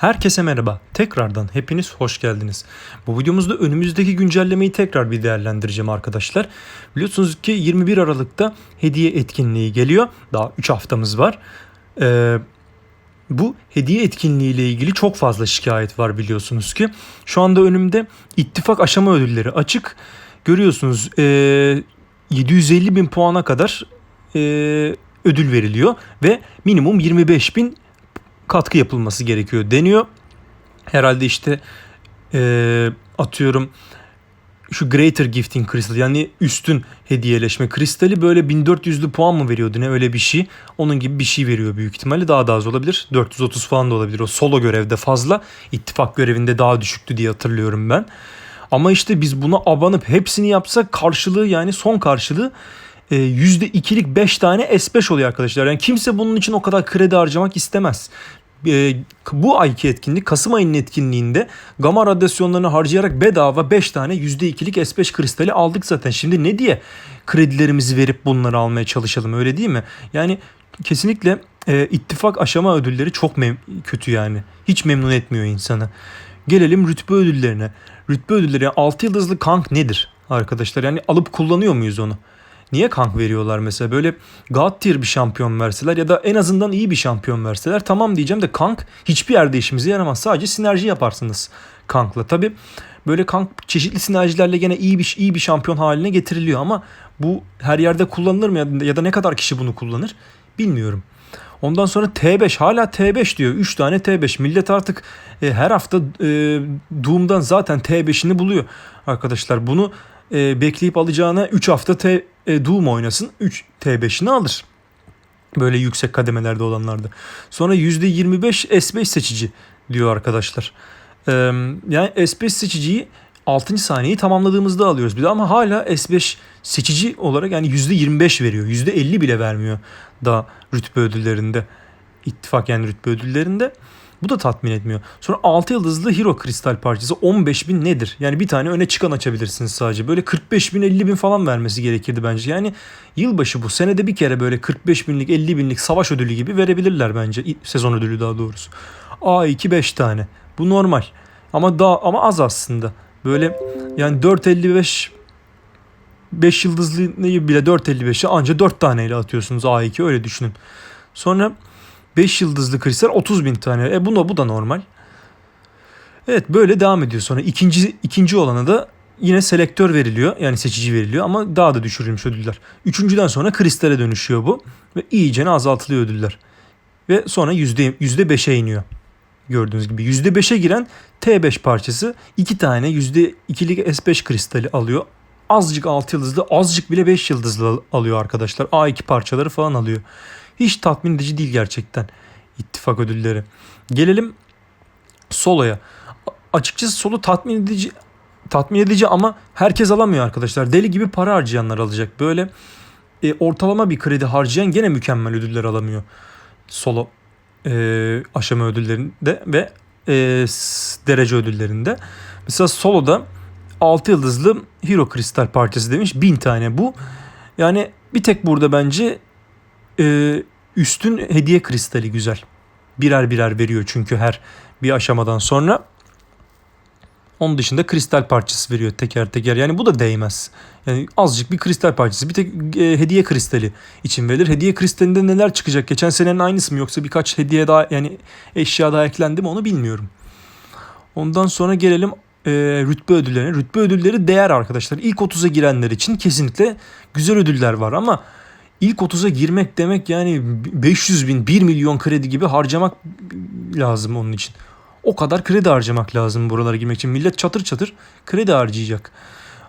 Herkese merhaba. Tekrardan hepiniz hoş geldiniz. Bu videomuzda önümüzdeki güncellemeyi tekrar bir değerlendireceğim arkadaşlar. Biliyorsunuz ki 21 Aralık'ta hediye etkinliği geliyor. Daha 3 haftamız var. Ee, bu hediye etkinliği ile ilgili çok fazla şikayet var biliyorsunuz ki. Şu anda önümde ittifak aşama ödülleri açık. Görüyorsunuz ee, 750 bin puana kadar ee, ödül veriliyor ve minimum 25 bin katkı yapılması gerekiyor deniyor. Herhalde işte eee, atıyorum şu Greater Gifting Crystal yani üstün hediyeleşme kristali böyle 1400'lü puan mı veriyordu ne öyle bir şey. Onun gibi bir şey veriyor büyük ihtimalle daha da az olabilir. 430 falan da olabilir. O solo görevde fazla. ittifak görevinde daha düşüktü diye hatırlıyorum ben. Ama işte biz buna abanıp hepsini yapsak karşılığı yani son karşılığı e, %2'lik 5 tane S5 oluyor arkadaşlar. Yani kimse bunun için o kadar kredi harcamak istemez. E, bu ayki etkinlik Kasım ayının etkinliğinde gamma radyasyonlarını harcayarak bedava 5 tane %2'lik S5 kristali aldık zaten. Şimdi ne diye kredilerimizi verip bunları almaya çalışalım öyle değil mi? Yani kesinlikle e, ittifak aşama ödülleri çok kötü yani. Hiç memnun etmiyor insanı. Gelelim rütbe ödüllerine. Rütbe ödülleri yani 6 yıldızlı kank nedir arkadaşlar? Yani alıp kullanıyor muyuz onu? Niye kank veriyorlar mesela? Böyle God tier bir şampiyon verseler ya da en azından iyi bir şampiyon verseler tamam diyeceğim de kank hiçbir yerde işimize yaramaz. Sadece sinerji yaparsınız kankla. Tabi böyle kank çeşitli sinerjilerle gene iyi bir iyi bir şampiyon haline getiriliyor ama bu her yerde kullanılır mı ya, da ne kadar kişi bunu kullanır bilmiyorum. Ondan sonra T5 hala T5 diyor. 3 tane T5. Millet artık e, her hafta e, Doom'dan zaten T5'ini buluyor. Arkadaşlar bunu e, bekleyip alacağına 3 hafta T, e, Doom oynasın 3 T5'ini alır. Böyle yüksek kademelerde olanlarda. Sonra %25 S5 seçici diyor arkadaşlar. Ee, yani S5 seçiciyi 6. saniyeyi tamamladığımızda alıyoruz bir de ama hala S5 seçici olarak yani %25 veriyor. %50 bile vermiyor daha rütbe ödüllerinde. İttifak yani rütbe ödüllerinde. Bu da tatmin etmiyor. Sonra 6 yıldızlı Hero kristal parçası 15 bin nedir? Yani bir tane öne çıkan açabilirsiniz sadece. Böyle 45 bin 50 bin falan vermesi gerekirdi bence. Yani yılbaşı bu. Senede bir kere böyle 45 binlik 50 binlik savaş ödülü gibi verebilirler bence. Sezon ödülü daha doğrusu. A2 5 tane. Bu normal. Ama daha ama az aslında. Böyle yani 4.55 5 yıldızlı bile 4.55'i anca 4 taneyle atıyorsunuz A2 öyle düşünün. Sonra 5 yıldızlı kristal 30 bin tane. E buna bu da normal. Evet böyle devam ediyor. Sonra ikinci ikinci olana da yine selektör veriliyor. Yani seçici veriliyor ama daha da düşürülmüş ödüller. Üçüncüden sonra kristale dönüşüyor bu. Ve iyice azaltılıyor ödüller. Ve sonra yüzde, yüzde beşe iniyor. Gördüğünüz gibi yüzde beşe giren T5 parçası iki tane yüzde ikilik S5 kristali alıyor. Azıcık 6 yıldızlı azıcık bile 5 yıldızlı alıyor arkadaşlar. A2 parçaları falan alıyor. Hiç tatmin edici değil gerçekten ittifak ödülleri. Gelelim soloya. Açıkçası solo tatmin edici tatmin edici ama herkes alamıyor arkadaşlar. Deli gibi para harcayanlar alacak. Böyle e, ortalama bir kredi harcayan gene mükemmel ödüller alamıyor. Solo e, aşama ödüllerinde ve e, derece ödüllerinde. Mesela soloda 6 yıldızlı Hero Kristal parçası demiş. 1000 tane bu. Yani bir tek burada bence e, üstün hediye kristali güzel. Birer birer veriyor çünkü her bir aşamadan sonra. Onun dışında kristal parçası veriyor teker teker. Yani bu da değmez. Yani azıcık bir kristal parçası. Bir tek e, hediye kristali için verilir. Hediye kristalinde neler çıkacak? Geçen senenin aynısı mı yoksa birkaç hediye daha yani eşya daha eklendi mi onu bilmiyorum. Ondan sonra gelelim e, rütbe ödüllerine. Rütbe ödülleri değer arkadaşlar. İlk 30'a girenler için kesinlikle güzel ödüller var ama İlk 30'a girmek demek yani 500 bin 1 milyon kredi gibi harcamak lazım onun için. O kadar kredi harcamak lazım buralara girmek için. Millet çatır çatır kredi harcayacak.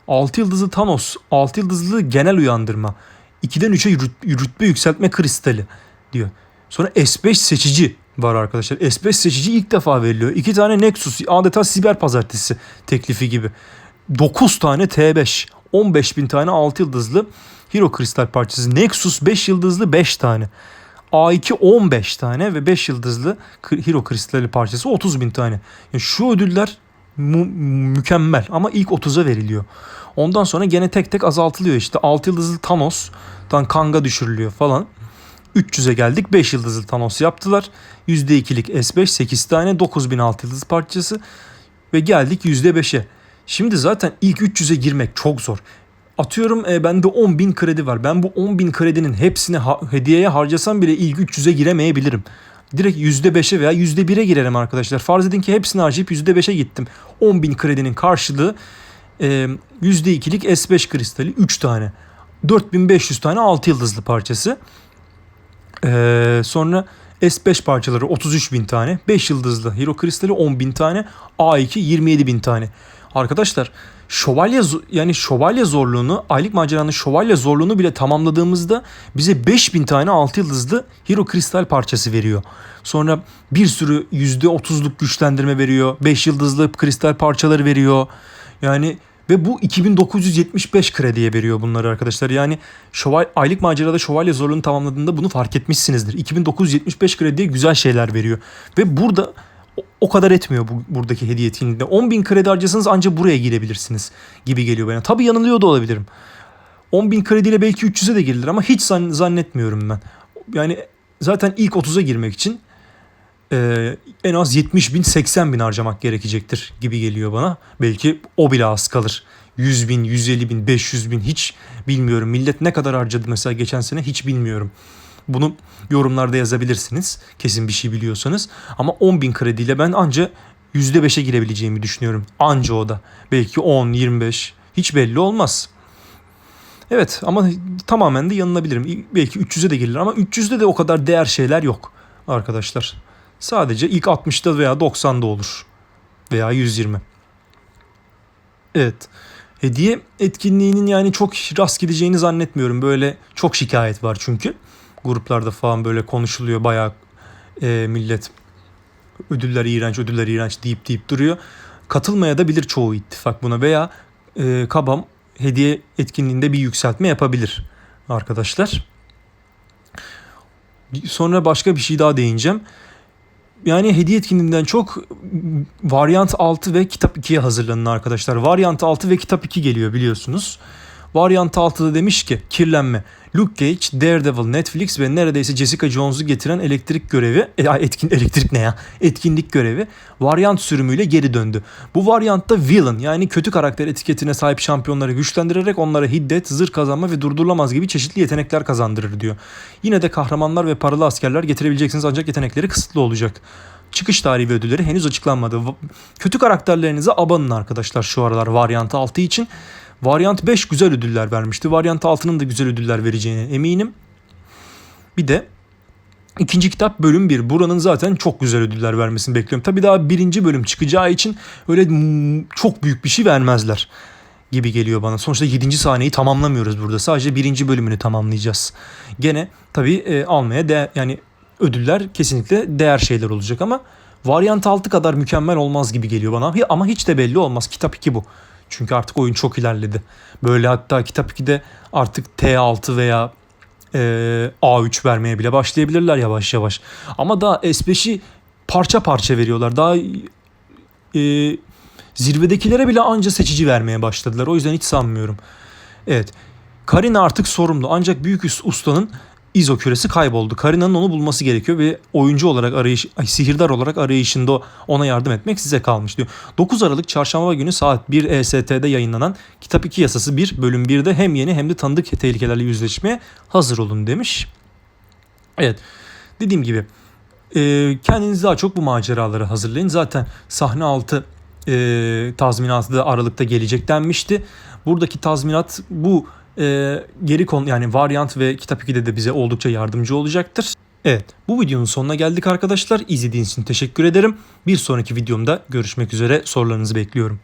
6 yıldızlı Thanos, 6 yıldızlı genel uyandırma. 2'den 3'e rütbe yükseltme kristali diyor. Sonra S5 seçici var arkadaşlar. S5 seçici ilk defa veriliyor. 2 tane Nexus adeta siber pazartesi teklifi gibi. 9 tane T5, 15 bin tane 6 yıldızlı Hero kristal parçası. Nexus 5 yıldızlı 5 tane. A2 15 tane ve 5 yıldızlı Hero kristali parçası 30 bin tane. Yani şu ödüller mu- mükemmel ama ilk 30'a veriliyor. Ondan sonra gene tek tek azaltılıyor işte 6 yıldızlı Thanos'tan Kang'a düşürülüyor falan. 300'e geldik. 5 yıldızlı Thanos yaptılar. %2'lik S5 8 tane 9006 yıldız parçası ve geldik %5'e. Şimdi zaten ilk 300'e girmek çok zor. Atıyorum e, bende 10.000 kredi var. Ben bu 10.000 kredinin hepsini ha- hediyeye harcasam bile ilk 300'e giremeyebilirim. Direkt %5'e veya %1'e girerim arkadaşlar. Farz edin ki hepsini harcayıp %5'e gittim. 10.000 kredinin karşılığı e, %2'lik S5 kristali 3 tane. 4500 tane 6 yıldızlı parçası. E, sonra S5 parçaları 33.000 tane. 5 yıldızlı Hero kristali 10.000 tane. A2 27.000 tane. Arkadaşlar şövalye yani şövalye zorluğunu aylık maceranın şövalye zorluğunu bile tamamladığımızda bize 5000 tane 6 yıldızlı hero kristal parçası veriyor. Sonra bir sürü %30'luk güçlendirme veriyor. 5 yıldızlı kristal parçaları veriyor. Yani ve bu 2975 krediye veriyor bunları arkadaşlar. Yani şöval aylık macerada şövalye zorluğunu tamamladığında bunu fark etmişsinizdir. 2975 krediye güzel şeyler veriyor. Ve burada o- kadar etmiyor bu, buradaki hediye etkinliğinde. 10.000 kredi harcasanız ancak buraya girebilirsiniz gibi geliyor bana. Tabii yanılıyor da olabilirim. 10.000 krediyle belki 300'e de girilir ama hiç zan- zannetmiyorum ben. Yani zaten ilk 30'a girmek için e, en az 70 bin 80 bin harcamak gerekecektir gibi geliyor bana. Belki o bile az kalır. 100 bin, 150 bin, 500 bin hiç bilmiyorum. Millet ne kadar harcadı mesela geçen sene hiç bilmiyorum. Bunu yorumlarda yazabilirsiniz. Kesin bir şey biliyorsanız. Ama 10 bin krediyle ben anca %5'e girebileceğimi düşünüyorum. Anca o da. Belki 10, 25 hiç belli olmaz. Evet ama tamamen de yanılabilirim. Belki 300'e de girilir ama 300'de de o kadar değer şeyler yok arkadaşlar. Sadece ilk 60'da veya 90'da olur. Veya 120. Evet. Hediye etkinliğinin yani çok rast gideceğini zannetmiyorum. Böyle çok şikayet var çünkü. Gruplarda falan böyle konuşuluyor bayağı e, millet ödüller iğrenç ödüller iğrenç deyip deyip duruyor. Katılmaya da bilir çoğu ittifak buna veya e, kabam hediye etkinliğinde bir yükseltme yapabilir arkadaşlar. Sonra başka bir şey daha değineceğim. Yani hediye etkinliğinden çok Varyant 6 ve Kitap 2'ye hazırlanın arkadaşlar. Varyant 6 ve Kitap 2 geliyor biliyorsunuz. Varyant 6'da demiş ki kirlenme. Luke Cage, Daredevil, Netflix ve neredeyse Jessica Jones'u getiren elektrik görevi, e, etkin elektrik ne ya? Etkinlik görevi varyant sürümüyle geri döndü. Bu varyantta villain yani kötü karakter etiketine sahip şampiyonları güçlendirerek onlara hiddet, zırh kazanma ve durdurulamaz gibi çeşitli yetenekler kazandırır diyor. Yine de kahramanlar ve paralı askerler getirebileceksiniz ancak yetenekleri kısıtlı olacak. Çıkış tarihi ve ödülleri henüz açıklanmadı. Kötü karakterlerinize abanın arkadaşlar şu aralar Varyant 6 için. Varyant 5 güzel ödüller vermişti. Varyant 6'nın da güzel ödüller vereceğine eminim. Bir de ikinci kitap bölüm 1. Buranın zaten çok güzel ödüller vermesini bekliyorum. Tabii daha birinci bölüm çıkacağı için öyle çok büyük bir şey vermezler gibi geliyor bana. Sonuçta 7. sahneyi tamamlamıyoruz burada. Sadece birinci bölümünü tamamlayacağız. Gene tabii e, almaya değer yani ödüller kesinlikle değer şeyler olacak ama Varyant 6 kadar mükemmel olmaz gibi geliyor bana. Ama hiç de belli olmaz. Kitap 2 bu. Çünkü artık oyun çok ilerledi. Böyle hatta kitap 2'de artık T6 veya e, A3 vermeye bile başlayabilirler yavaş yavaş. Ama daha S5'i parça parça veriyorlar. Daha e, zirvedekilere bile anca seçici vermeye başladılar. O yüzden hiç sanmıyorum. Evet. Karina artık sorumlu. Ancak büyük ustanın İzo küresi kayboldu. Karina'nın onu bulması gerekiyor ve oyuncu olarak arayış, ay, sihirdar olarak arayışında ona yardım etmek size kalmış diyor. 9 Aralık çarşamba günü saat 1 EST'de yayınlanan Kitap 2 Yasası 1 bölüm 1'de hem yeni hem de tanıdık tehlikelerle yüzleşmeye hazır olun demiş. Evet dediğim gibi e, kendinizi daha çok bu maceraları hazırlayın. Zaten sahne altı e, tazminatı da Aralık'ta gelecek denmişti. Buradaki tazminat bu e, geri konu yani varyant ve kitap 2'de de bize oldukça yardımcı olacaktır. Evet bu videonun sonuna geldik arkadaşlar. İzlediğiniz için teşekkür ederim. Bir sonraki videomda görüşmek üzere sorularınızı bekliyorum.